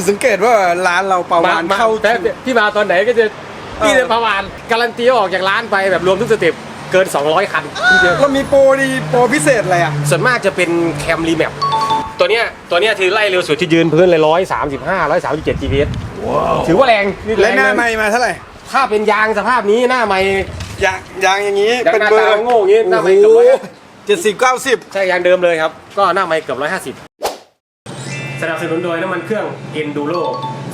คือสังเกตว่าร้านเราปลาวานมเข้าแต่พี่มาตอนไหนก็จะพี่จะประวานการันตีว่าออกจากร้านไปแบบรวมทุกสเต็ปเกิน 200 คันเยอะเรามีโปรดีโปรพิเศษอะไรอะ ส่วนมากจะเป็นแคมรีแมปตัวเนี้ยตัวเนี้ยถือไล่เร็วสุดที่ยืนพื้นเลยร้อยสามสิบห้าร้อยสามสิบเจ็ด GPS ถือว่าแรงนี่และแรงหน้าเลยไม่มาเท่าไหร่ ถ้าเป็นยางสภาพนี้หน้าไม่ยางยางอย่างนี้ยางเป็นหน้าเบอตาร์โง่อย่างนี้หน้าไม่เกือบร้อยเจ็ดสิบเก้าสิบใช่ยางเดิมเลยครับ ก็หน้าไม่เกือบร้อยห้าสิบ สนับสนุนโดยน้ำมันเครื่อง Enduro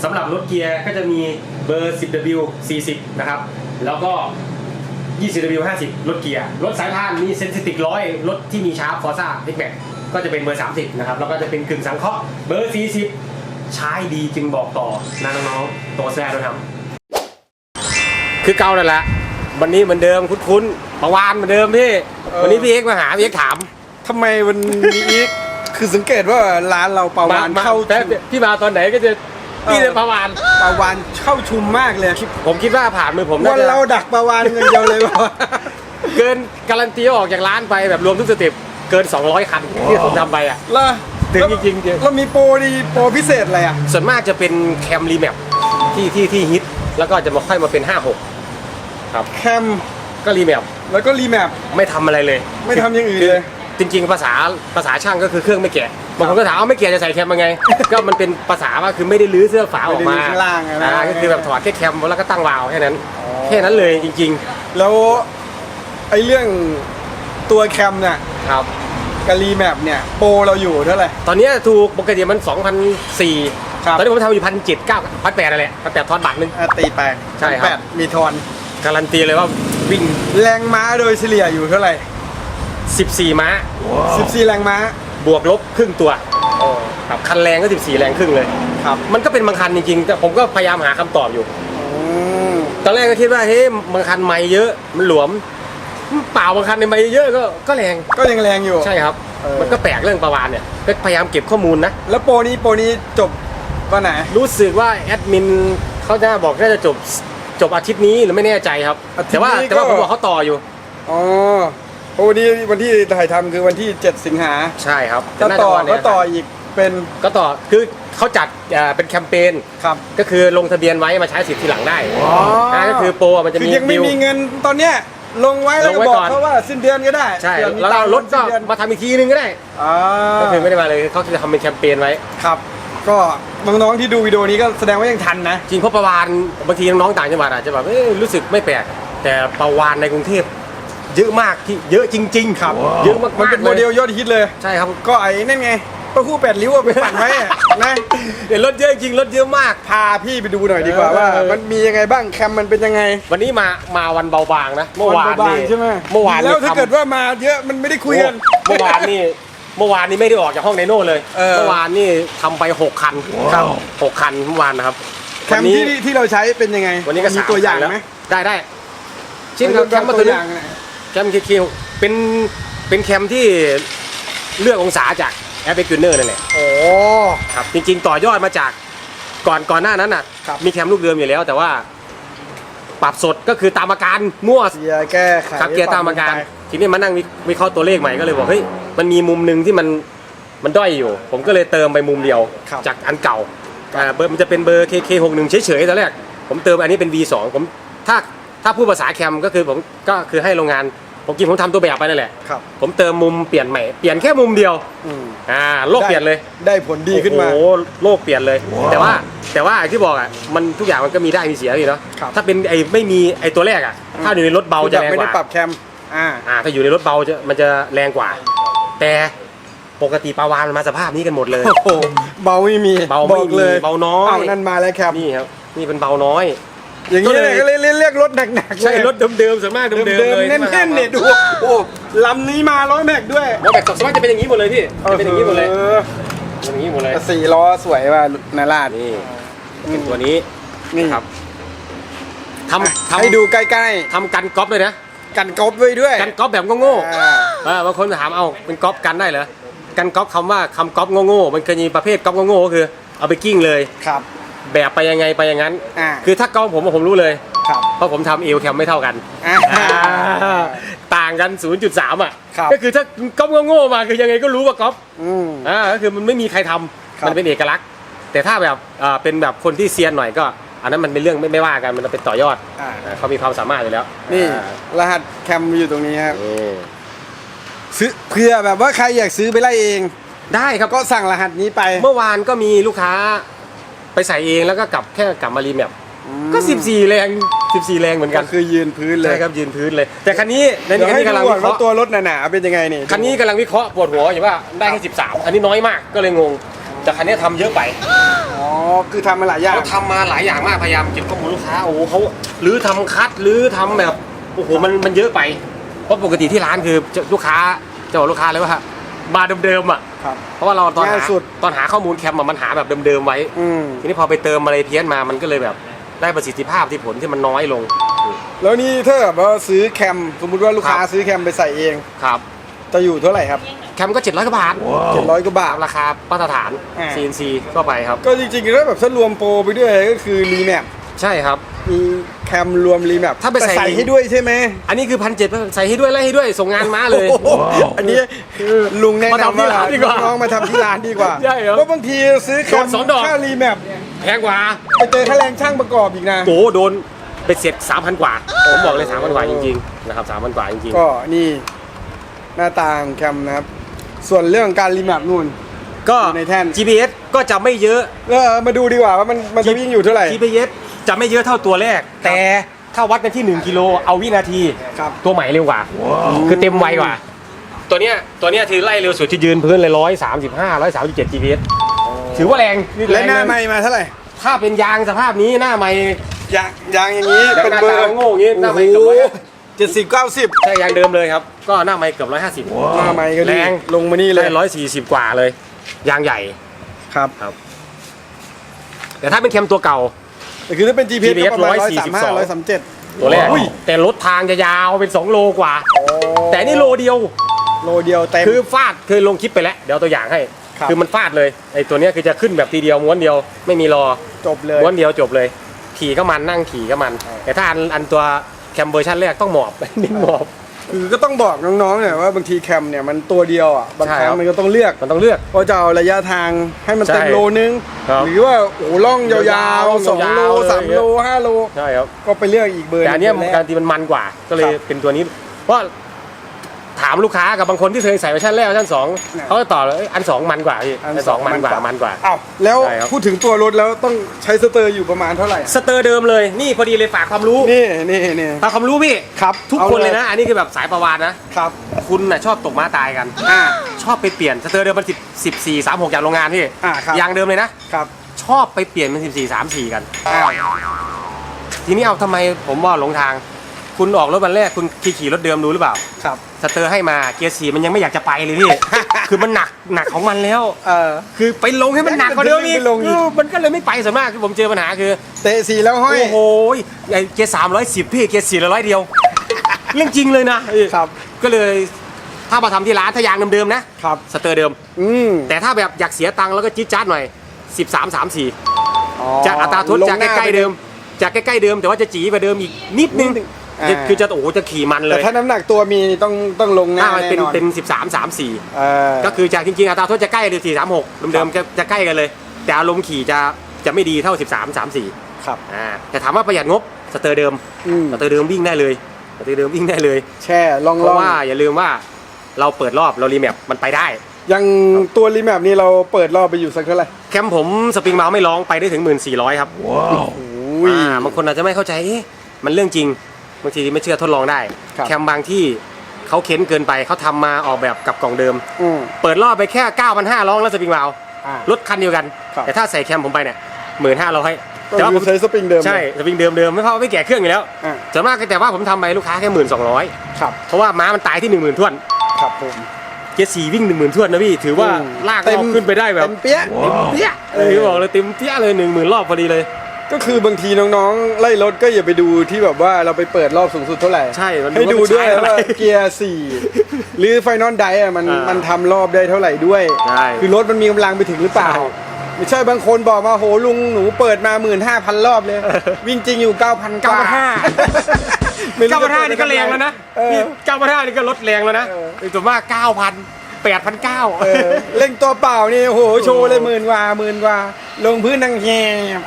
สำหรับรถเกียร์ก็จะมีเบอร์ 10W 40 นะครับ แล้วก็ 20W 50 รถเกียร์ รถสายพานมีเซนซิติกร้อยรถที่มีชาร์ปฟอร์ซ่าเล็กแบกก็จะเป็นเบอร์ 30 นะครับ แล้วก็จะเป็นกึ่งสังเคราะห์เบอร์ 40 ใช้ดีจึงบอกต่อนะน้องๆตัวแซ่ด้วยครับคือเก่านั่นแหละวันนี้เหมือนเดิมคุ้นๆประวานเหมือนเดิมพี่ วันนี้พี่เอกมาหาพี่เอกถามทำไมวันนี้อีก คือสังเกตว่าร้านเราปลาวานมาเข้าแต่พี่มาตอนไหนก็จะพี่จะประวานปลาวานเข้าชุมมากเลยผมคิดว่าผ่านมือผมน่าวันจะเราดักปลาวานเงินเดียวเลยว่ะเกินการันตีว่าออกจากร้านไปแบบรวมทุกสเต็ปเกิน 200 คันที่ผมทำไปอะล่ะถึงจริงๆจริงเรามีโปรดีโปรพิเศษอะไรอะส่วนมากจะเป็นแคมรีแมปที่ที่ที่ฮิตแล้วก็จะมาค่อยมาเป็นแคม56ก็รีแมปแล้วก็รีแมปไม่ทำอะไรเลย ไม่ทำอย่างอื่นคืเลย จริงๆภาษาภาษาช่างก็คือเครื่องไม่แกะบางคนก็ถามว่าไม่แกะจะใส่แคมยังไง ก็มันเป็นภาษาว่าคือไม่ได้รื้อเสื้อฝาออกมาไม่ได้ลื้อข้างล่างอะนะ อ่าก็คือแบบถอดแค่แคมแล้วก็ตั้งวาล์วแค่นั้น แค่นั้นเลยจริง แล้วไอ้เรื่องตัวแคมเนี่ยๆ ครับกับรีแมปเนี่ยโปรเราอยู่เท่าไหร่ ตอนเนี้ยถูกปกติมัน2,004ครับ ตอนนี้ผมทำอยู่พันเจ็ดเก้าพันแปดนั่นแหละพันแปดทอนบาทหนึง อะตีแปลงใช่ครับ แปดมีทอน การันตีเลยว่าวิ่งแรงม้าโดยเฉลี่ยอยู่เท่าไหร่ 14 ม้า 14 แรงม้า บวกลบครึ่งตัวครับคันแรงก็ 14 แรงครึ่งเลย ครับ มันก็เป็นบางคันจริงๆ แต่ผมก็พยายามหาคำตอบอยู่อืมตอนแรกก็คิดว่าเฮ้ยบางคันไม่เยอะ มันหลวม เปล่าบางคันในไม่เยอะก็ก็แรง ก็ยังแรงอยู่ ใช่ครับเออมันก็แปลกเรื่องประวานเนี่ย ก็พยายามเก็บข้อมูลนะ แล้วโปรนี้โปรนี้จบวันไหน รู้สึกว่าแอดมินเขาจะบอกน่าจะจบจบอาทิตย์นี้หรือไม่แน่ใจครับอาทิตย์แต่ว่านี้แต่ว่าก็ผมบอกเขาต่ออยู่ อ๋อ โปรนี้วันที่ถ่ายทำคือวันที่ 7 สิงหาใช่ครับถ้าน่าต่จะอวันเนี้ก็ยต่ออีกเป็นก็ต่อคือเขาจัดเอ่อเป็นแคมเปญครับ ก็คือลงทะเบียนไว้มาใช้สิทธิ์ทีหลังได้อ่าก็คือโปรมันจะคือมียังไม่ดิวมีเงินตอนเนี้ยลงไว้แล้วลงก็ไว้บอกก่อน เขาว่าสิ้นเดือนก็ได้ใช่เผื่อมีแล้วตังค์รถก็สิ้นเดือนมาทำอีกทีนึงก็ได้อ่าก็คือไม่ได้มาเลยเขาจะทำเป็นแคมเปญไว้ ครับ ก็น้องๆที่ดูวิดีโอนี้ก็แสดงว่ายังทันนะ จริงเพราะประวานบางทีน้องๆต่างจังหวัดอาจจะแบบเอ้ยรู้สึกไม่แปลกแต่ประวานในกรุงเทพ เยอะมากที่เยอะจริง ๆ ครับ เยอะมากๆมันเป็นโมเดลยอดฮิตเลย ใช่ครับ ก็ไอ้นั่นไงเต้าหู้แปดริ้วอะไปปั่นไว้อะนะเดี๋ยวรถเยอะจริงรถเยอะมาก พาพี่ไปดูหน่อยดีกว่าเออว่า มันมียังไงบ้างแคมมันเป็นยังไง วันนี้มามาวันเบาบางนะเมื่อวานบางนี่ๆใช่ไหมเมื่อวานแล้วนี่ถ้าทำเกิดว่ามาเยอะมันไม่ได้คุยกันโอ้เมื่อวานนี่เมื่อวานนี่ไม่ได้ออกจากห้องไดโน่เลยเออเมื่อวานนี่ทำไปหกคันครับหกคันเมื่อวานนะครับแคมที่ที่เราใช้เป็นยังไง วันนี้ก็มีสามตัวอย่างคันแล้วไหมได้ได้เช่นครับแคมป์มาตัตัววอนี้ย่างหน่อย แคมป์คิวเป็นเป็นแคมป์ที่เลือกองศาจากแอปเปิลจูเนอร์นั่นแหละโอ้ ครับจริงๆ ต่อยอดมาจากก่อนก่อนหน้านั้นน่ะครับ มีแคมป์ลูกเดิมอยู่แล้ว แต่ว่า ปรับสดก็คือตามอาการมั่ว เกียร์แก้ไขครับเกียร์ตามอาการปบทีนี้มานั่งวิวิเคราะห์ตัวเลขใหม่ก็เลยบอกเฮ้ยมันมีมุมหนึ่งที่มันมันด้อยอยู่ ผมก็เลยเติมไปมุมเดียว ครับ จากอันเก่าอ่าเบอร์มันจะเป็นเบอร์ KK61 เฉยๆตอนแรก ผมเติมอันนี้เป็น V2 ผมถ้าถ้าพูดภาษาแคมก็คือผมก็คือให้โรงงาน ผมกินผมทำตัวแบบไปนั่นแหละ ครับผมเติมมุมเปลี่ยนใหม่ เปลี่ยนแค่มุมเดียว อืมอ่า โลกเปลี่ยนเลยได้ผลดีขึ้นมา โอ้โหโลกเปลี่ยนเลย แต่ว่าแต่ว่าอย่างที่บอกอะ มันทุกอย่างมันก็มีได้มีเสียพี่เนาะ ครับ ถ้าเป็นไอ้ไม่มีไอ้ตัวแรกอะ ถ้าอยู่ในรถเบาจะแรงไม่กได้ว่า ปรับแคม อ่า อ่า ถ้าอยู่ในรถเบาจะมันจะแรงกว่า แต่ปกติปลาวานมันมาสภาพนี้กันหมดเลย โอ้โหเบาไม่มีเบาบไม่อกมีเลยเบาน้อยอ้าวนั่นมาแล้วแคม นี่ครับ นี่เป็นเบาน้อย อย่างนี้เลยก็ก็เลเลยยเรียกรถหนักๆใช่เลยรถเดิมๆส่วนมากเดิมๆเดิมเลยๆแน่นๆเนี่ยดูโอ้ลำนี้มาร้อยแม็กด้วยว่าแบบส่วนมากจะเป็นอย่างนี้หมดเลยพี่จะเป็นอย่างนี้หมดเลยออเป็นอย่างนี้หมดเลยสี่ล้อสวยว่ะนาราดนี่เป็นตัวนี้นี่นะครับทำทำให้ดูใกล้ทำกันก๊อปเลยนะๆกันกอบไว้ด้วยกันก๊อปแบบโง่ๆอ่าเออบางคนถามเอาเป็นก๊อปกันได้เหรอกันก๊อปคำว่าคำก๊อปโง่ๆมันเคยมีประเภทก๊อปโง่ๆก็คือ เอาไปกิ้งเลยครับ แบบไปยังไงไปอย่างนั้น อ่า คือถ้าก๊อปผมผมรู้เลย ครับ เพราะผมทำเอลแคมไม่เท่ากัน อ่าอ่าต่างกัน 0.3 อะ ครับ ก็คือถ้าก๊อปโง่ๆมาคือยังไงก็รู้ว่าก๊อปอืม อ่าก็คือมันไม่มีใครทำครับ มันเป็นเอกลักษณ์ แต่ถ้าแบบอ่าเป็นแบบคนที่เซียนหน่อยก็ อันนั้นมันเป็นเรื่องไม่ไม่ว่ากันมันเป็นต่อยอดอ่า อ่าเขามีความสามารถอยู่แล้วนี่อ่ารหัสแคมอยู่ตรงนี้ครับ นี่ซื้อเผื่อแบบว่าใครอยากซื้อไปไล่เอง ได้ครับก็สั่งรหัสนี้ไป เมื่อวานก็มีลูกค้า ไปใส่เองแล้วก็กลับแค่กลับมารีแมปอืมก็ 14 แรง 14 แรงเหมือนกัก็นคือยืนพื้นเลยใช่ครับยืนพื้นเลย แต่คันนี้ในเดี๋ยวคันให้นี้กำลังดูก่อวินเคว่าราะห์ตัวรถหนาๆเป็นยังไงนี่คันนี้กำลังวิเคราะห์ปวดหัวอยู่ว่าได้แค่13 อันนี้น้อยมากก็เลยงงแต่คันนี้ทำเยอะไป อ๋อคือทำมาหลายอย่าง เขาทำมาหลายอย่างมากพยายามเก็บข้อมูลลูกค้าโอ้โหเขาหรือทำคัดหรือทำแบบโอ้โหมันมันเยอะไป เพราะปกติที่ร้านคือจะลูกค้าจะบอกลูกค้าเลยว่า มาเดิมๆอะ ครับ เพราะว่าเราตอนหาง่ายสุด ตอนหาข้อมูลแคมอะมันหาแบบเดิมๆไว้ อืมทีนี้พอไปเติมอะไรเพี้ยนมามันก็เลยแบบได้ประสิทธิภาพที่ผลที่มันน้อยลง แล้วนี่ถ้าแบบว่าซื้อแคม สมมุติว่าลูกค้าครับ ซื้อแคมไปใส่เอง ครับจะอยู่เท่าไหร่ครับแคมก็700กว่าบาทเจ็ดร้อยกว่าบาทตามราคามาตรฐาน อ่า CNC ก็ไปครับ ก็จริงๆถ้าแบบถ้ารวมโปรไปด้วยก็คือรีแมปใช่ครับ มีแคมรวมรีแมปถ้าไปใส่ ใส่ให้ด้วยใช่ไหมอันนี้คือพันเจ็ดใส่ให้ด้วยไล่ให้ด้วยส่งงานมาเลย โอ้โหอันนี้ลุงแนะมาทำนำที่ว่าร้านดีกว่าน้องๆมาทำที่ร้านดีกว่าใช่ครับเพราะบางทีซื้อแคโดมนสองดอก ค่ารีแมปแพงกว่าไปเจอค่าแรงช่างประกอบอีกนะ โอ้โดนไปเสร็จ3,000กว่า ผมบอกเลย3,000กว่าจริงๆนะครับ3,000กว่าจริงก็นี่หน้าตาของแคมนะครับ ส่วนเรื่องการรีแมปนู่น ๆก็ อยู่ในแท่น GPS ก็จะไม่เยอะ เออมาดูดีกว่าว่ามันมันจะวิ่งอยู่เท่าไหร่ GPS จะไม่เยอะเท่าตัวแรก แต่ถ้าวัดกันที่ 1 กิโลเอาวินาทีครับ ตัวใหม่เร็วกว่า คือเต็มไวกว่า ตัวเนี้ยตัวเนี้ยถือไล่เร็วสุดที่ยืนพื้นเลยร้อยสามสิบห้าร้อยสามสิบเจ็ด GPS ถือว่าแรงนี่และหน้าแรงไม้มาเท่าไหร่ถ้าเป็นยางสภาพนี้หน้าไม่ยางยางอย่างนี้ยางเป็นหน้าเบอตาร์โง่อย่างนี้หน้าไมค์เกือบร้อยเจ็ดสิบเก้าสิบใช่ยางเดิมเลยครับ ก็หน้าไมค์เกือบร้อยห้าสิบหน้าไม้ก็ดีแรงลงมานี่เลเลยยร้อยสี่สิบกว่าเลย ยางใหญ่ครับแต่ถ้าเป็นแคมตัวเก่า แต่คือถ้าเป็น GPS ก็ GPS ประมาณร้อยสามห้าร้อย142สามเจ็ดตัวแรก อุ้ยแต่รถทางจะยาวเป็น 2 โลกว่า แต่นี่โลเดียว โลเดียวเต็ม คือฟาดเคยลงคลิปไปแล้ว เดี๋ยวเอาตัวอย่างให้ ครับ คือมันฟาดเลยไอ้ตัวเนี้ยคือจะขึ้นแบบทีเดียวม้วนเดียวไม่มีรอ จบเลย ม้วนเดียวจบเลย ขี่ก็มันนั่งขี่ก็มัน แต่ถ้าอันอันตัวแคมเวอร์ชันแรกต้องหมอบ นิ่งหมอบ คือก็ต้องบอกน้องๆเนี่ยว่าบางทีแคมเนี่ยมันตัวเดียวอะบางใช่ครั้งครับ มันก็ต้องเลือกมันต้องเลือก ว่าจะเอาระยะทางให้มันเต็มใช่โลนึง ครับหรือว่าโอ้โหล่องยาวๆสองโลยาวๆเลย สามโลห้าโล ใช่ครับก็ไปเลือกอีกเบอร์แต่อันเนี้ยหงการตีมันมันกว่า ก็เลยครับ เป็นตัวนี้ เพราะ ถามลูกค้ากับบางคนที่เคยใส่เวอร์ชันแรกเวอร์ชันสองเนี่ยเขาก็ตอบเลยเอ้ยอันสองมันกว่าพี่อันสองมันกว่ามันกว่า อ้าวแล้วใช่ครับ พูดถึงตัวรถแล้วต้องใช้สเตอร์อยู่ประมาณเท่าไหร่สเตอร์เดิมเลยนี่พอดีเลยฝากความรู้นี่นี่นี่ฝากความรู้พี่ครับทุกอาคนเลยนะ อันนี้คือแบบสายประวานนะครับคุณน่ะชอบตกม้าตายกัน อ่า ชอบไปเปลี่ยนสเตอร์เดิมมันสิบสิบสี่สามหกจากโรงงานพี่อ่าครับ ยางเดิมเลยนะ ครับ ชอบไปเปลี่ยนเป็นสิบสี่สามสี่กัน อ้าว ทีนี้เอาทำไมผมว่าหลงทาง คุณออกรถวันแรกคุณขี่ขี่รถเดิมดูหรือเปล่า ครับ สเตอร์ให้มาเกียร์สี่มันยังไม่อยากจะไปเลยพี่ คือมันหนักหนักของมันแล้ว เออ คือไปลงให้มันหนักกว่าเดิมอีกไปลงอีก เออมันก็เลยไม่ไปส่วนมากที่ผมเจอปัญหาคือ เตะสีแล้วห้อย โอ้โหไอ้เกียร์สามร้อยสิบพี่เกียร์สี่ร้อยเดียว เรื่องจริงเลยนะเออครับ ก็เลยถ้ามาทำที่ร้านถ้ายางเดิมๆนะครับ สเตอร์เดิม อืมแต่ถ้าแบบอยากเสียตังค์แล้วก็จี๊ดจ๊าดหน่อย 13 3 4อ๋อจะอัตราทดลงจากหน้าใกล้ๆเดิม จากใกล้ๆเดิม แต่ว่าจะจีกว่าเดิมอีกนิดนึงนิดนึง อ่าคือคือจะโอ้โหจะขี่มันเลแต่ยถ้าน้ำหนักตัวมีต้องต้องลงหถ้าน้ามันแน่เป็นนอนเป็น13 3 4เออก็คือจากจริงๆอัตราโทษจะใกล้เลย4 3 6เดิมๆจะจะใกล้กันเลย แต่อารมณ์ขี่จะจะไม่ดีเท่า13 3 4ครับอ่าแต่ถามว่าประหยัดงบสเตอร์เดิมอืมสเตอร์เดิมวิ่งได้เลยสเตอร์เดิมวิ่งได้เลย แช่ลองเพลอราะงว่าอย่าลืมว่าเราเปิดรอบเรารีแมปมันไปได้ ยังตัวรีแมปนี้เราเปิดรอบไปอยู่สักเท่าไหร่แคมผมสปริงเมาส์ไม่ร้องไปได้ถึง 1,400 ครับโอ้ยอ่าบางคนอาจจะไม่เข้าใจเอ๊ะมันเรื่องจริง บางทีไม่เชื่อทดลองได้ ครับ แคมบางที่เขาเค้นเกินไปเขาทำมาออกแบบกับกล่องเดิม อืม เปิดรอบไปแค่ 9,500ร้องแล้วสปริงเมาส์อ่ารถคันเดียวกัน ครับ แต่ถ้าใส่แคมผมไปเนี่ยหมื่นห้าร้อยก็แต่ว่าคืผอมใช้สปริงเดิมใช่สปริงเดิมเดิมไม่เพราะว่าไม่แก่เครื่องอยู่แล้วอ่าส่วนมากแต่ว่าผมทำไปลูกค้าแค่หมื่นสองร้อยครับเพราะว่าม้ามันตายที่หนึ่งหมื่นท่วนครับผมเกียร์สี่วิ่งหนึ่งหมื่นท่วนนะพี่ถือว่าอืมลากเต็มเราขึ้นไปได้แบบเต็มเปี้ย เต็มเปี้ยเลยบอกเลยเต็มเปี้ยเลยหนึ่งหมื่นรอบพอดีเลย ก็คือบางทีน้องๆ ไล่รถก็อย่าไปดูที่แบบว่าเราไปเปิดรอบสูงสุดเท่าไหร่ใช่มันให้ดูด้วยว่ามันใช้อะไรว่าเกียร์สี่หรือไฟนอลไดอะมันอ่ามัมันทำรอบได้เท่าไหร่ด้วย ใช่คือรถมันมีกำลังไปถึงหรือเปล่า ใช่ไม่ใช่บางคนบอกมาโหลุงหนูเปิดมาหมื่นห้าพันรอบเลย วิ่งจริงอยู่เก้าพันเก้าพันห้าไม่รู้เก้าพันห้าจะนี่ก็แรงแล้วนะเออนี่เก้าพันห้านี่ก็ลดแรงแล้วนะเออไอ้ตัวมากเก้าพันแปดพันเก้าเออเร่งตัวเปล่านี่โอ้โหโชว์เลยหมื่นกว่าหมื่นกว่า ลงพื้นดังแงบ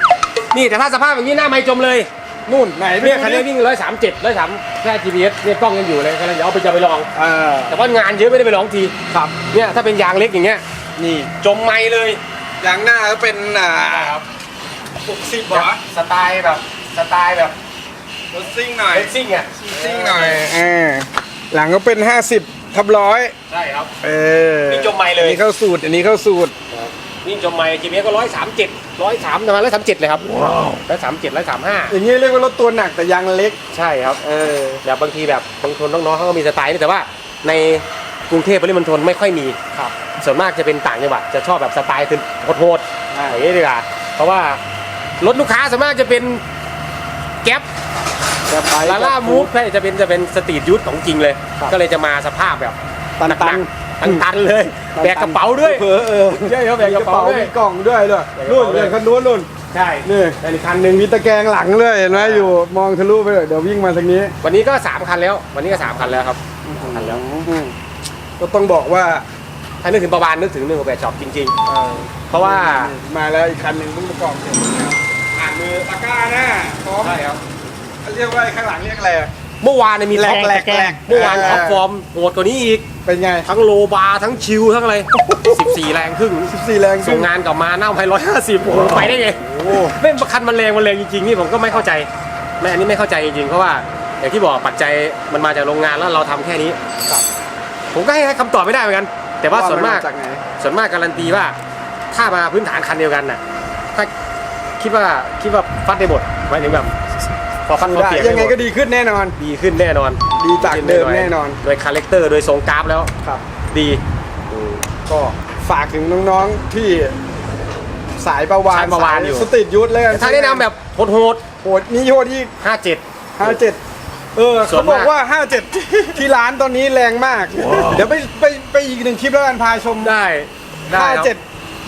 นี่แต่ถ้าสภาพอย่างนี้หน้าไม่จมเลยนู่นไหนเนี่ยคันนี้วิ่งร้อยสามเจ็ดร้อยสามแค่ GPS เนี่ยกล้องยังอยู่เลยกำลังเดี๋ยวเอาไปจะไปลอง เออแต่ว่างานเยอะไม่ได้ไปลองทีครับเนี่ยถ้าเป็นยางเล็กอย่างเงี้ยนี่จมไม่เลยยางหน้าก็เป็นอ่าหกสิบเหรอสไตล์แบบสไตล์แบบรถซิ่งหน่อยเลสซิ่งอะซิ่งหน่อยอ่าหลังก็เป็น 50ทับร้อยใช่ครับ เออนี่จมไมค์เลย อันนี้เข้าสูตรอันนี้เข้าสูตร วิ่งจมไม่ GPS ก็ร้อยสามเจ็ดร้อยสามประมาณร้อยสามเจ็ดเลยครับร้อยสามเจ็ดร้อยสามห้าอย่างนี้เรียกว่ารถตัวหนักแต่ยางเล็กใช่ครับเออแบบบางทีแบบบางคนน้องๆเขาก็มีสไตล์นี่แต่ว่าในกรุงเทพปริมณฑลไม่ค่อยมีครับส่วนมากจะเป็นต่างจังหวัดจะชอบแบบสไตล์คือโหดๆอ่าอย่างนี้ดีกว่าเพราะว่ารถลูกค้าส่วนมากจะเป็นแก๊ปจะไปลาล่ามูฟใช่จะเป็นจะเป็นสตรีทยูทของจริงเลยครับก็เลยจะมาสภาพแบบ ตันหตันันกๆตันๆเลย แบกกระเป๋าด้วยเผลอเออใช่ครับแบกกระเป๋าด้วยมีกล่องด้วยเลยแบกกระนู่นเป๋าด้เลวยยคันนู้นนู่นใช่นี่แต่อีกคันหนึ่งมีตะแกรงหลังเลยเห็นไหมอยู่มองทะลุไปเลยเดี๋ยววิ่งมาทางนี้ วันนี้ก็สามคันแล้ว วันนี้ก็สามคันแล้วครับคันแล้วอืมก็ต้องบอกว่าถ้านึกถึงประวานนึกถึงหนึ่งแปดช็อปจริงเออๆเพราะว่ามาแล้วอีกคันหนึ่งเพิ่งประกอบเสร็จอ่านมือตะกร้าหน้าพร้อมใช่ครับเรียกว่าข้างหลังเรียกอะไรอะ เมื่อวานเนี่ยมีท็อปแหลกแหลกเมื่อวานเออท็อปฟอร์มโหดกว่านี้อีก เป็นไง ทั้งโลบาร์ทั้งชิลทั้งอะไร 14 แรงครึ่ง14 แรงส่งงานกลับมาหน้าไปร้อยห้าสิบโอ้โหไปได้ไงโอ้ไม่คันมันแรงมันแรงจริงๆนี่ผมก็ไม่เข้าใจไม่อันนี้ไม่เข้าใจจริงๆเพราะว่าอย่างที่บอกปัจจัยมันมาจากโรงงานแล้วเราทำแค่นี้ครับผมก็ให้คำตอบไม่ได้เหมือนกัน แต่ว่าส่วนมากจากไหนส่วนมากการันตีว่า ถ้ามาพื้นฐานคันเดียวกันน่ะถ้าคิดว่าคิดว่าฟัดได้หมดหมายถึงแบบ พอฟัดพอได้เปลี่ยนยังไงก็ดีขึ้นแน่นอน ดีขึ้นแน่นอนดีจากเดิมแน่นอน โดยคาแรคเตอร์โดยทรงกราฟแล้วครับ ดีก็ฝากถึงน้องๆที่สายประวานสายประวานอยู่ สตรีทยูทเลยกันถ้าแนะนำแบบโหดโหดนี่โหดที่ๆห้าเจ็ดห้าเจ็ดเออส่วเขานบมากอกว่าห้าเจ็ดที่ร้านตอนนี้แรงมาก เดี๋ยวไปไปไปอีกหนึ่งคลิปแล้วกันพาชมได้ได้ห้าครับเจ็ด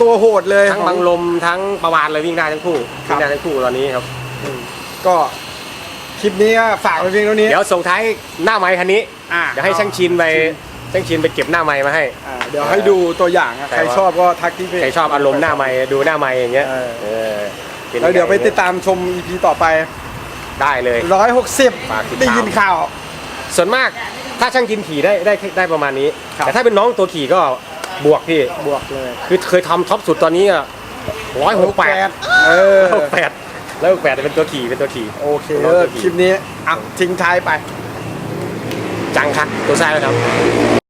ตัวโหดเลยทั้งบังลมทั้งประวานเลยวิ่งได้ทั้งคู่ครับวิ่งได้ทั้งคู่ตอนนี้ครับก็ คลิปนี้ก็ฝากไว้เพียงเท่านี้ เดี๋ยวส่งท้ายหน้าไม้คันนี้อะเดี๋ยวให้ช่างชินไปช่างชินไปเก็บหน้าไม้มาให้ อ่าเดี๋ยวให้ดูตัวอย่างอะแต่ใครว่าชอบก็ทักที่เพจ ใครชอบอารมณ์หน้าไม้ดูหน้าไม้อย่างเงี้ยเออ เออป็นแล้วเดี๋ยวไปติดางงี้ตามชม EP ต่อไป ได้เลย160ฝากติดตาม ได้ยินข่าว ส่วนมากถ้าช่างชินขี่ได้ได้ได้ประมาณนี้ ครับ แต่ถ้าเป็นน้องตัวขี่ก็บวกพี่บวกเลยคือเคยทำท็อปสุดตอนนี้ร้อยหกแปดเออ หกแปด ร้อยหกแปดเป็นตัวขี่เป็นตัวขี่ โอเคเออคลิปนี้อะทิ้งท้ายไป จังคักตัวซ้ายเลยครับ